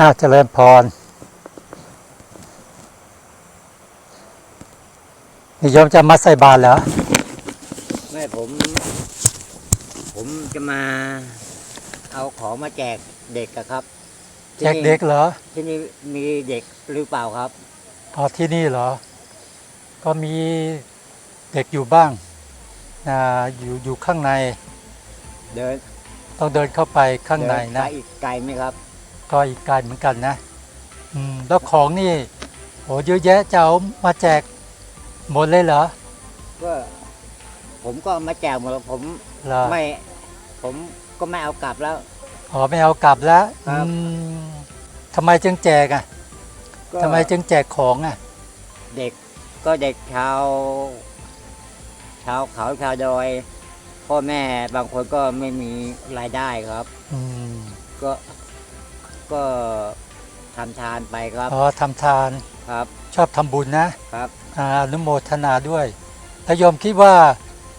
อ้าวเจริญพร นิยมจะมาใส่บาตรเหรอ ไม่ผม ผมจะมาเอาของมาแจกเด็กอะครับแจกเด็กเหรอ ที่นี่มีเด็กหรือเปล่าครับ อ๋อที่นี่เหรอ ก็มีเด็กอยู่บ้างนะอยู่อยู่ข้างใน เดินต้องเดินเข้าไปข้างในเดินะไปอีกไกลไหมครับ ก็อีกไการเหมือนกันนะ อืมแล้วของนี่โอ้เยอะแยะจะเอามาแจกหมดเลยเหรอก็ผมก็เอามาแจกหมดแล้วผมเหรอไม่ ผมก็ไม่เอากลับแล้ว อ๋อไม่เอากลับแล้วครับอืมทำไมจึงแจกอะก็ทำไมจึงแจกของอะเด็กก็เด็กชาวชาวเขาชาวดอย พ่อแม่บางคนก็ไม่มีรายได้ครับ อืมก็ ก็ทำทานไปครับอ๋อทำทานครับชอบทำบุญนะครับอาอนุโมทนาด้วยแล้วโยมคิดว่า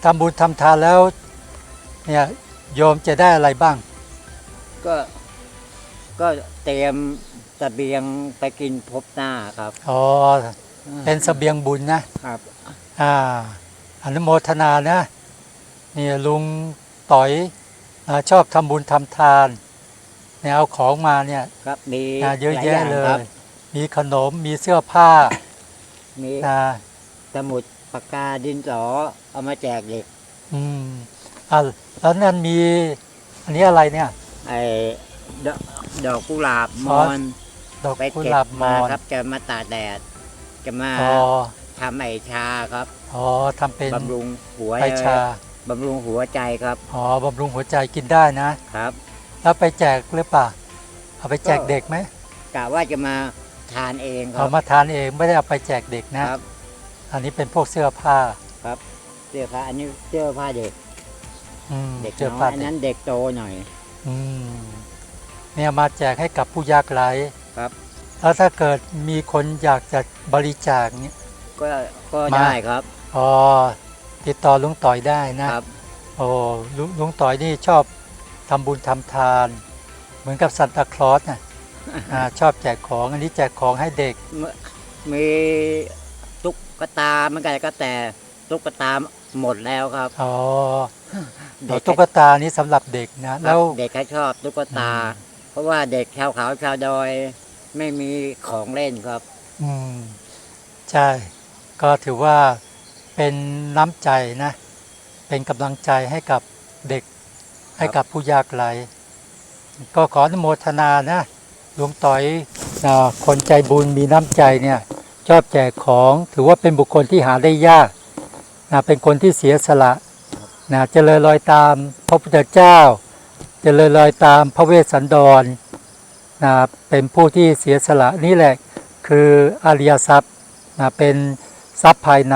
ทำบุญทำทานแล้วเนี่ยโยมจะได้อะไรบ้าง ก็ก็เตรียมเสบียงไปกินพบหน้าครับอ๋อเป็นเสบียงบุญนะครับอ่าอนุโมทนานะนี่ลุงต่อยอาชอบทำบุญทำทาน เนี่ยเอาของมาเนี่ยครับมีอ่าเยอะหาแยะางเลครัยบมีขนมมีเสื้อผ้ามีนะสมุดปากกาดินสอเอามาแจกเด็กอืมอ่าแล้วนั่นมีอันนี้อะไรเนี่ย ไอ้ดอกดอกกุหลาบมอ๋ออนดอกไปกุหเก็บลาบมมาอนครับ จะมาตากแดด จะมาอ๋อทำไอชาครับอ๋อทำเป็นบำรุงหัวไอชาบำรุงหัวใจครับ อ๋อบำรุงหัวใจกินได้นะครับ แล้วไปแจกหรือเปล่าเอาไปแจกเด็กไหมกะว่าจะมาทานเองคเอารับมาทานเองไม่ได้เอาไปแจกเด็กนะ ครับอันนี้เป็นพวกเสื้อผ้าเสื้อผ้าอันนี้เสื้อผ้าเด็กอืมเด็กเสื้อน้อผ้ายอันเด็กนั้นเด็กโตหน่อย อืมเนี่ยมาแจกให้กับผู้ยากไร้ครับ แล้วถ้าเกิดมีคนอยากจะบริจาคเนี่ย ก็ก็มา ได้ครับอ๋อติดต่อลุงต่อยได้นะครับ โอ้ลุงลุงต่อยนี่ชอบ ทำบุญทำทาน เหมือนกับซันตาคลอสนะอ่าชอบแจกของอันนี้แจกของให้เด็ก มีตุ๊กตาเหมันกันก็แต่ตุ๊กตาหมดแล้วครับอ๋อเด็กตุ๊กตานี้สำหรับเด็กนะครัแล้บวเด็กเขาชอบตุ๊กตาอืมเพราะว่าเด็กชาวเขาชาวดอยไม่มีของเล่นครับ อืมใช่ ก็ถือว่าเป็นน้ำใจนะ เป็นกำลังใจให้กับเด็ก ให้กับผู้ยากไร้ก็ขออนุโมทนานะหลวงต่อยคนใจบุญมีน้ำใจเนี่ยชอบแจกของถือว่าเป็นบุคคลที่หาได้ยากนะเป็นคนที่เสียสละนะเจริญรอยตามพระพุทธเจ้าเจริญรอยตามพระเวสสันดรนะเป็นผู้ที่เสียสละนี่แหละคืออริยทรัพย์นะเป็นทรัพย์ภายใน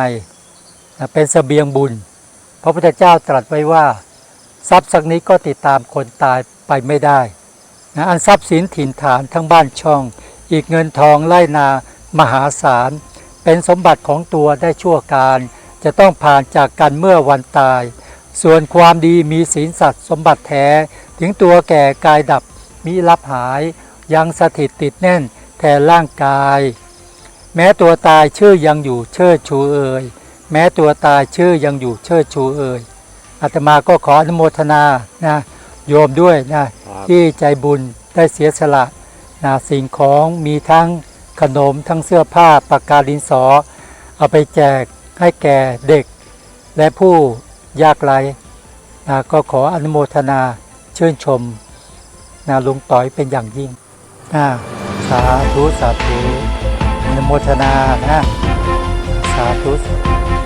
นะเป็นเสบียงบุญ พระพุทธเจ้าตรัสไว้ว่า ทรัพย์สักนี้ก็ติดตามคนตายไปไม่ได้นะอันทรัพย์สินถิ่นฐานทั้งบ้านช่อง อีกเงินทองไล่นามหาศาล เป็นสมบัติของตัวได้ชั่วการ จะต้องผ่านจากกันเมื่อวันตาย ส่วนความดีมีศีลสัตว์สมบัติแท้ ถึงตัวแก่กายดับมิรับหาย ยังสถิตติดแน่นแทนร่างกาย แม้ตัวตายชื่อยังอยู่เชิดชูเอ่ยแม้ตัวตายชื่อยังอยู่เชิดชูเอ่ย อาตมาก็ขออนุโมทนานะโยมด้วยนะที่ใจบุญได้เสียสละนะสิ่งของมีทั้งขนมทั้งเสื้อผ้าปากกาดินสอ เอาไปแจกให้แก่เด็ก และผู้ยากไร้นะก็ขออนุโมทนาชื่นชมนะลุงต่อยเป็นอย่างยิ่งนะสาธุสาธุอนุโมทนานะสาธุสาธุ